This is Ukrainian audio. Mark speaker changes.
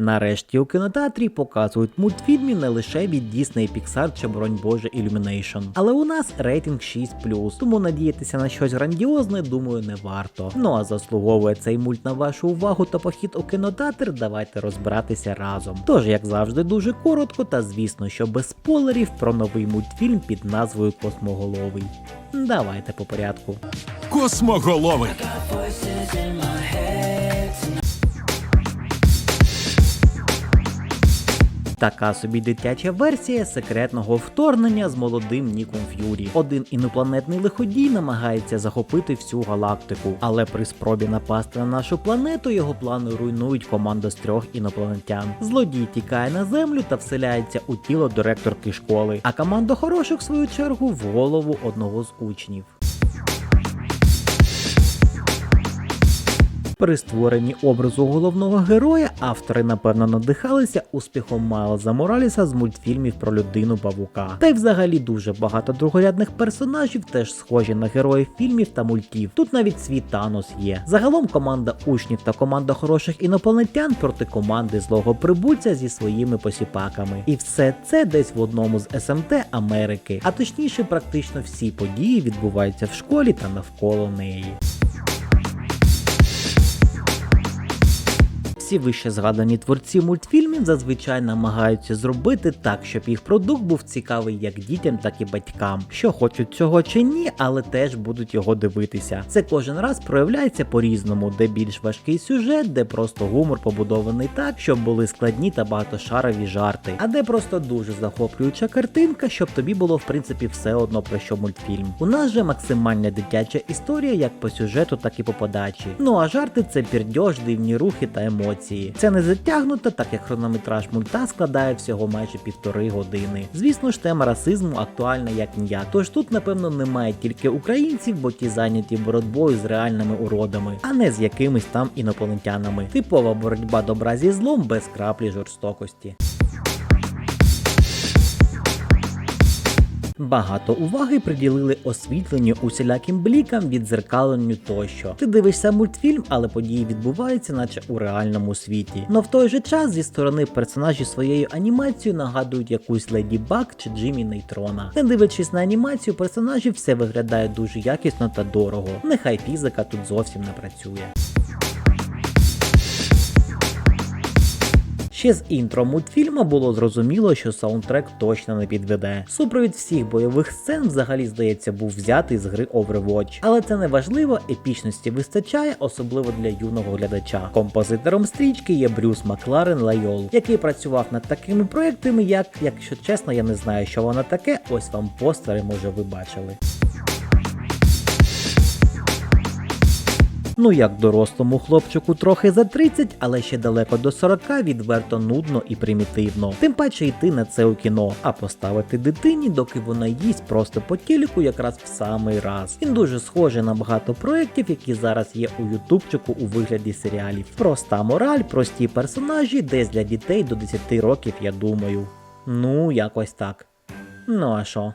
Speaker 1: Нарешті у кінотеатрі показують мультфільми не лише від Disney, Pixar чи бронь Боже Illumination. Але у нас рейтинг 6 тому надіятися на щось грандіозне, думаю, не варто. Ну а заслуговує цей мульт на вашу увагу та похід у кінотеатр, давайте розбиратися разом. Тож, як завжди, дуже коротко, та звісно, що без спойлерів про новий мультфільм під назвою Космоголовий. Давайте по порядку.
Speaker 2: Космоголовий.
Speaker 1: Така собі дитяча версія секретного вторгнення з молодим Ніком Ф'юрі. Один інопланетний лиходій намагається захопити всю галактику, але при спробі напасти на нашу планету його плани руйнують команда з трьох інопланетян. Злодій тікає на землю та вселяється у тіло директорки школи, а команда хороших, в свою чергу, в голову одного з учнів. При створенні образу головного героя автори напевно надихалися успіхом Майлза Мораліса з мультфільмів про людину павука. Та й взагалі дуже багато другорядних персонажів теж схожі на героїв фільмів та мультів. Тут навіть свій Танос є. Загалом команда учнів та команда хороших інопланетян проти команди злого прибульця зі своїми посіпаками. І все це десь в одному з СМТ Америки, а точніше, практично всі події відбуваються в школі та навколо неї. Всі вище згадані творці мультфільмів зазвичай намагаються зробити так, щоб їх продукт був цікавий як дітям, так і батькам, що хочуть цього чи ні, але теж будуть його дивитися. Це кожен раз проявляється по-різному, де більш важкий сюжет, де просто гумор побудований так, щоб були складні та багатошарові жарти, а де просто дуже захоплююча картинка, щоб тобі було в принципі все одно про що мультфільм. У нас же максимальна дитяча історія як по сюжету, так і по подачі. Ну а жарти це пірдьож, дивні рухи та емоції. Це не затягнуто, так як хронометраж мульта складає всього майже півтори години. Звісно ж, тема расизму актуальна як ніяк. Тож тут, напевно, немає тільки українців, бо ті зайняті боротьбою з реальними уродами, а не з якимись там інопланетянами. Типова боротьба добра зі злом без краплі жорстокості. Багато уваги приділили освітленню усіляким блікам, відзеркаленню тощо. Ти дивишся мультфільм, але події відбуваються, наче у реальному світі. Но в той же час зі сторони персонажі своєю анімацією нагадують якусь Леді Баг чи Джиммі Нейтрона. Не дивлячись на анімацію персонажів, все виглядає дуже якісно та дорого. Нехай фізика тут зовсім не працює. Ще з інтро мультфільма було зрозуміло, що саундтрек точно не підведе. Супровід всіх бойових сцен взагалі здається був взятий з гри Overwatch. Але це не важливо, епічності вистачає, особливо для юного глядача. Композитором стрічки є Брюс Макларен Лайол, який працював над такими проектами, як, якщо чесно, я не знаю, що воно таке. Ось вам постери, може, ви бачили. Ну як дорослому хлопчику трохи за 30, але ще далеко до 40 відверто нудно і примітивно. Тим паче йти на це у кіно, а поставити дитині, доки вона їсть просто по телеку якраз в самий раз. Він дуже схожий на багато проєктів, які зараз є у ютубчику у вигляді серіалів. Проста мораль, прості персонажі, десь для дітей до 10 років, я думаю. Ну, якось так. Ну а що?